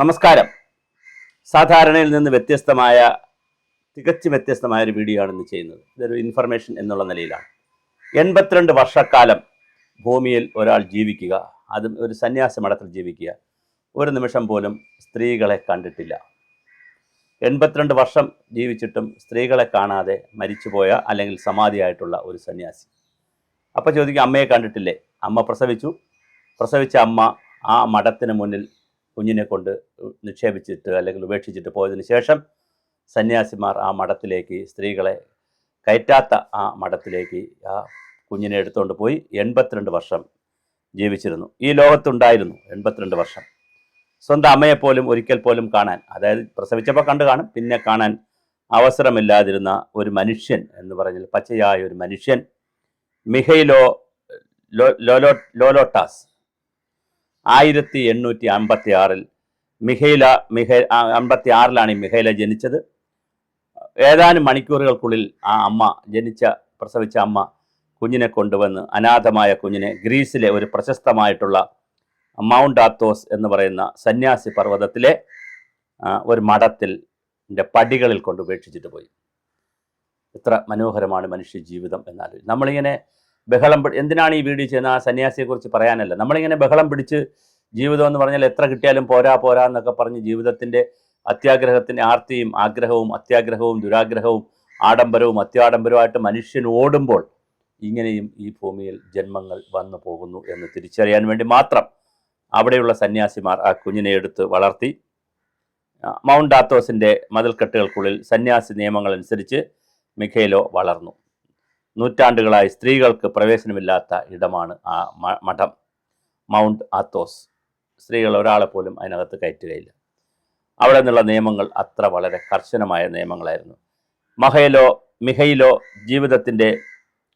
നമസ്കാരം. സാധാരണയിൽ നിന്ന് വ്യത്യസ്തമായ തികച്ചും വ്യത്യസ്തമായ ഒരു വീഡിയോ ആണ് ഇന്ന് ചെയ്യുന്നത്. ഇതൊരു ഇൻഫർമേഷൻ എന്നുള്ള നിലയിലാണ്. എൺപത്തിരണ്ട് വർഷക്കാലം ഭൂമിയിൽ ഒരാൾ ജീവിക്കുക അതും ഒരു സന്യാസ ജീവിക്കുക ഒരു നിമിഷം പോലും സ്ത്രീകളെ കണ്ടിട്ടില്ല. എൺപത്തിരണ്ട് വർഷം ജീവിച്ചിട്ടും സ്ത്രീകളെ കാണാതെ മരിച്ചുപോയ അല്ലെങ്കിൽ സമാധിയായിട്ടുള്ള ഒരു സന്യാസി. അപ്പോൾ ചോദിക്കും അമ്മയെ കണ്ടിട്ടില്ലേ? അമ്മ പ്രസവിച്ചു. പ്രസവിച്ച അമ്മ ആ മഠത്തിന് മുന്നിൽ കുഞ്ഞിനെ കൊണ്ട് നിക്ഷേപിച്ചിട്ട് അല്ലെങ്കിൽ ഉപേക്ഷിച്ചിട്ട് പോയതിന് ശേഷം സന്യാസിമാർ ആ മഠത്തിലേക്ക് സ്ത്രീകളെ കയറ്റാത്ത ആ മഠത്തിലേക്ക് ആ കുഞ്ഞിനെ എടുത്തുകൊണ്ട് പോയി എൺപത്തിരണ്ട് വർഷം ജീവിച്ചിരുന്നു. ഈ ലോകത്തുണ്ടായിരുന്നു എൺപത്തിരണ്ട് വർഷം. സ്വന്തം അമ്മയെപ്പോലും ഒരിക്കൽ പോലും കാണാൻ അതായത് പ്രസവിച്ചപ്പോൾ കണ്ടു കാണും പിന്നെ കാണാൻ അവസരമില്ലാതിരുന്ന ഒരു മനുഷ്യൻ എന്ന് പറഞ്ഞാൽ പച്ചയായ ഒരു മനുഷ്യൻ മിഹൈലോ ലോലോ ലോലോട്ടാസ് ആയിരത്തി എണ്ണൂറ്റി അമ്പത്തി ആറിൽ മിഹൈല മിഹ അമ്പത്തി ആറിലാണ് ഈ മിഹൈല ജനിച്ചത്. ഏതാനും മണിക്കൂറുകൾക്കുള്ളിൽ ആ അമ്മ ജനിച്ച പ്രസവിച്ച അമ്മ കുഞ്ഞിനെ കൊണ്ടുവന്ന് അനാഥമായ കുഞ്ഞിനെ ഗ്രീസിലെ ഒരു പ്രശസ്തമായിട്ടുള്ള മൗണ്ട് ആത്തോസ് എന്ന് പറയുന്ന സന്യാസി പർവതത്തിലെ ഒരു മഠത്തിൽ പടികളിൽ കൊണ്ട് ഉപേക്ഷിച്ചിട്ട് പോയി. എത്ര മനോഹരമാണ് മനുഷ്യ ജീവിതം എന്നാൽ നമ്മളിങ്ങനെ ബഹളം എന്തിനാണ് ഈ വീഡിയോ ചെയ്യുന്നത്? ആ സന്യാസിയെക്കുറിച്ച് പറയാനല്ല. നമ്മളിങ്ങനെ ബഹളം പിടിച്ച് ജീവിതം എന്ന് പറഞ്ഞാൽ എത്ര കിട്ടിയാലും പോരാ പോരാ എന്നൊക്കെ പറഞ്ഞ് ജീവിതത്തിന്റെ അത്യാഗ്രഹത്തിന്റെ ആർത്തിയും ആഗ്രഹവും അത്യാഗ്രഹവും ദുരാഗ്രഹവും ആഡംബരവും അത്യാഡംബരവുമായിട്ട് മനുഷ്യൻ ഓടുമ്പോൾ ഇങ്ങനെയും ഈ ഭൂമിയിൽ ജന്മങ്ങൾ വന്നു പോകുന്നു എന്ന് തിരിച്ചറിയാൻ വേണ്ടി മാത്രം അവിടെയുള്ള സന്യാസിമാർ ആ കുഞ്ഞിനെ എടുത്ത് വളർത്തി മൗണ്ട് ആത്തോസിന്റെ മതിൽക്കെട്ടുകൾക്കുള്ളിൽ സന്യാസി നിയമങ്ങൾ അനുസരിച്ച് മിഖേലോ വളർന്നു. നൂറ്റാണ്ടുകളായി സ്ത്രീകൾക്ക് പ്രവേശനമില്ലാത്ത ഇടമാണ് ആ മഠം. Mount Athos. സ്ത്രീകൾ ഒരാളെ പോലും അതിനകത്ത് കയറ്റുകയില്ല. അവിടെ നിന്നുള്ള നിയമങ്ങൾ അത്ര വളരെ കർശനമായ നിയമങ്ങളായിരുന്നു. മഹയിലോ മിഹയിലോ ജീവിതത്തിന്റെ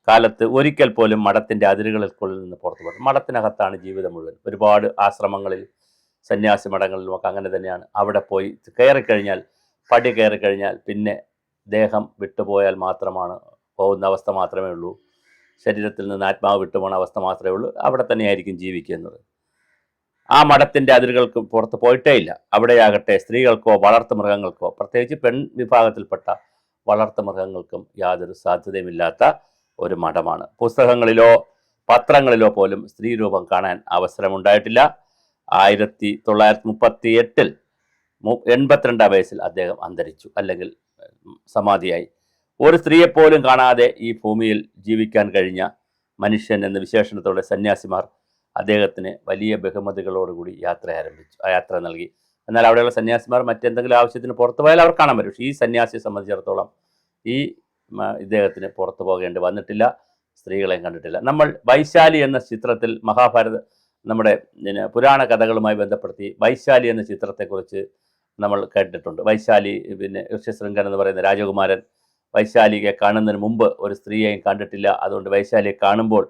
കാലത്ത് ഒരിക്കൽ പോലും മഠത്തിന്റെ അതിരുകൾക്കുള്ളിൽ നിന്ന് പുറത്തു പോകും മഠത്തിനകത്താണ് ജീവിതം മുഴുവൻ. ഒരുപാട് ആശ്രമങ്ങളിൽ സന്യാസി മഠങ്ങളിലും ഒക്കെ അങ്ങനെ തന്നെയാണ്. അവിടെ പോയി കയറിക്കഴിഞ്ഞാൽ പടി കയറിക്കഴിഞ്ഞാൽ പിന്നെ ദേഹം വിട്ടുപോയാൽ മാത്രമാണ് പോകുന്ന അവസ്ഥ മാത്രമേ ഉള്ളൂ. ശരീരത്തിൽ നിന്ന് ആത്മാവ് വിട്ടുപോണ അവസ്ഥ മാത്രമേ ഉള്ളൂ. അവിടെ തന്നെയായിരിക്കും ജീവിക്കുന്നത്. ആ മഠത്തിന്റെ അതിരുകൾക്ക് പുറത്ത് പോയിട്ടേ ഇല്ല. അവിടെയാകട്ടെ സ്ത്രീകൾക്കോ വളർത്തു മൃഗങ്ങൾക്കോ പ്രത്യേകിച്ച് പെൺ വിഭാഗത്തിൽപ്പെട്ട വളർത്തു മൃഗങ്ങൾക്കും യാതൊരു സാധ്യതയുമില്ലാത്ത ഒരു മഠമാണ്. പുസ്തകങ്ങളിലോ പത്രങ്ങളിലോ പോലും സ്ത്രീ രൂപം കാണാൻ അവസരമുണ്ടായിട്ടില്ല. ആയിരത്തി തൊള്ളായിരത്തി മുപ്പത്തി എട്ടിൽ എൺപത്തിരണ്ടാം വയസ്സിൽ അദ്ദേഹം അന്തരിച്ചു. അല്ലെങ്കിൽ സമാധിയായി. ഒരു സ്ത്രീയെപ്പോലും കാണാതെ ഈ ഭൂമിയിൽ ജീവിക്കാൻ കഴിഞ്ഞ മനുഷ്യൻ എന്ന വിശേഷണത്തോടെ സന്യാസിമാർ അദ്ദേഹത്തിന് വലിയ ബഹുമതികളോടുകൂടി യാത്ര ആരംഭിച്ചു യാത്ര നൽകി. എന്നാൽ അവിടെയുള്ള സന്യാസിമാർ മറ്റെന്തെങ്കിലും ആവശ്യത്തിന് പുറത്തു പോയാൽ അവർ കാണാൻ പറ്റും. ഈ സന്യാസിയെ സംബന്ധിച്ചിടത്തോളം ഈ ഇദ്ദേഹത്തിന് പുറത്തു പോകേണ്ടി വന്നിട്ടില്ല സ്ത്രീകളെയും കണ്ടിട്ടില്ല. നമ്മൾ വൈശാലി എന്ന ചിത്രത്തിൽ മഹാഭാരത നമ്മുടെ പുരാണ കഥകളുമായി ബന്ധപ്പെടുത്തി വൈശാലി എന്ന ചിത്രത്തെക്കുറിച്ച് നമ്മൾ കേട്ടിട്ടുണ്ട്. വൈശാലി പിന്നെ ഋഷ്യശൃംഖൻ എന്ന് പറയുന്ന രാജകുമാരൻ വൈശാലിയെ കാണുന്നതിന് മുമ്പ് ഒരു സ്ത്രീയെയും കണ്ടിട്ടില്ല. അതുകൊണ്ട് വൈശാലിയെ കാണുമ്പോൾ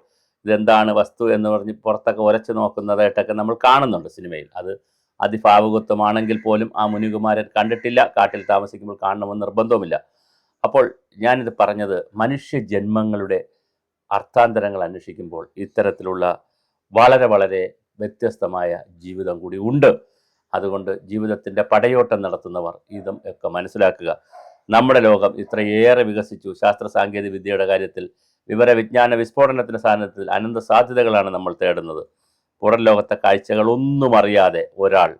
ഇതെന്താണ് വസ്തു എന്ന് പറഞ്ഞ് പുറത്തൊക്കെ ഉരച്ചു നോക്കുന്നതായിട്ടൊക്കെ നമ്മൾ കാണുന്നുണ്ട് സിനിമയിൽ. അത് അതിഭാവുകത്വമാണെങ്കിൽ പോലും ആ മുനികുമാരൻ കണ്ടിട്ടില്ല. കാട്ടിൽ താമസിക്കുമ്പോൾ കാണണമെന്ന് നിർബന്ധവുമില്ല. അപ്പോൾ ഞാനിത് പറഞ്ഞത് മനുഷ്യ ജന്മങ്ങളുടെ അർത്ഥാന്തരങ്ങൾ അന്വേഷിക്കുമ്പോൾ ഇത്തരത്തിലുള്ള വളരെ വളരെ വ്യത്യസ്തമായ ജീവിതം കൂടി ഉണ്ട്. അതുകൊണ്ട് ജീവിതത്തിന്റെ പടയോട്ടം നടത്തുന്നവർ ഇതും ഒക്കെ മനസ്സിലാക്കുക. നമ്മുടെ ലോകം ഇത്രയേറെ വികസിച്ചു. ശാസ്ത്ര സാങ്കേതിക വിദ്യയുടെ കാര്യത്തിൽ വിവര വിജ്ഞാന വിസ്ഫോടനത്തിന്റെ സാധനത്തിൽ അനന്ത സാധ്യതകളാണ് നമ്മൾ തേടുന്നത്. പുറം ലോകത്തെ കാഴ്ചകളൊന്നും അറിയാതെ ഒരാൾ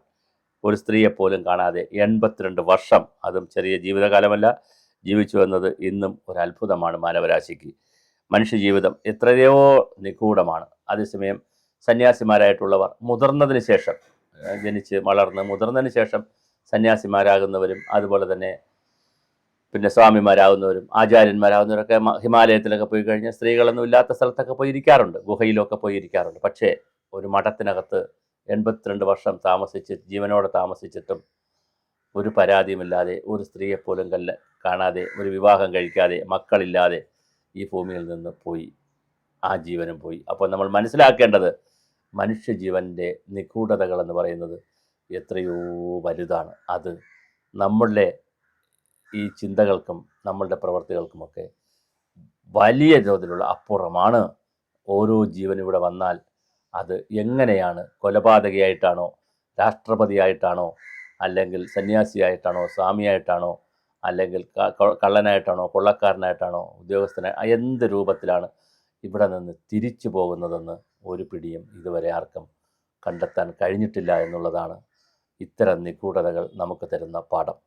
ഒരു സ്ത്രീയെ പോലും കാണാതെ എൺപത്തിരണ്ട് വർഷം അതും ചെറിയ ജീവിതകാലമല്ല ജീവിച്ചു എന്നത് ഇന്നും ഒരു അത്ഭുതമാണ് മാനവരാശിക്ക്. മനുഷ്യജീവിതം എത്രയോ നിഗൂഢമാണ്. അതേസമയം സന്യാസിമാരായിട്ടുള്ളവർ മുതിർന്നതിന് ശേഷം ജനിച്ച് വളർന്ന് മുതിർന്നതിന് ശേഷം സന്യാസിമാരാകുന്നവരും അതുപോലെ തന്നെ പിന്നെ സ്വാമിമാരാകുന്നവരും ആചാര്യന്മാരാകുന്നവരൊക്കെ ഹിമാലയത്തിലൊക്കെ പോയി കഴിഞ്ഞാൽ സ്ത്രീകളൊന്നും ഇല്ലാത്ത സ്ഥലത്തൊക്കെ പോയി ഇരിക്കാറുണ്ട് ഗുഹയിലൊക്കെ പോയി ഇരിക്കാറുണ്ട് പക്ഷേ ഒരു മഠത്തിനകത്ത് എൺപത്തിരണ്ട് വർഷം താമസിച്ച് ജീവനോടെ താമസിച്ചിട്ടും ഒരു പരാതിയുമില്ലാതെ ഒരു സ്ത്രീയെപ്പോലും കല്ല കാണാതെ ഒരു വിവാഹം കഴിക്കാതെ മക്കളില്ലാതെ ഈ ഭൂമിയിൽ നിന്ന് പോയി ആ ജീവനും പോയി. അപ്പോൾ നമ്മൾ മനസ്സിലാക്കേണ്ടത് മനുഷ്യജീവന്റെ നിഗൂഢതകൾ എന്ന് പറയുന്നത് എത്രയോ വലുതാണ്. അത് നമ്മളുടെ ഈ ചിന്തകൾക്കും നമ്മളുടെ പ്രവർത്തികൾക്കുമൊക്കെ വലിയ തോതിലുള്ള അപ്പുറമാണ് ഓരോ ജീവൻ ഇവിടെ വന്നാൽ അത് എങ്ങനെയാണ് കൊലപാതകയായിട്ടാണോ രാഷ്ട്രപതിയായിട്ടാണോ അല്ലെങ്കിൽ സന്യാസിയായിട്ടാണോ സ്വാമിയായിട്ടാണോ അല്ലെങ്കിൽ കള്ളനായിട്ടാണോ കൊള്ളക്കാരനായിട്ടാണോ ഉദ്യോഗസ്ഥനായി എന്ത് രൂപത്തിലാണ് ഇവിടെ നിന്ന് തിരിച്ചു പോകുന്നതെന്ന് ഒരു പിടിയും ഇതുവരെ ആർക്കും കണ്ടെത്താൻ കഴിഞ്ഞിട്ടില്ല എന്നുള്ളതാണ് ഇത്തരം നിഗൂഢതകൾ നമുക്ക് തരുന്ന പാഠം.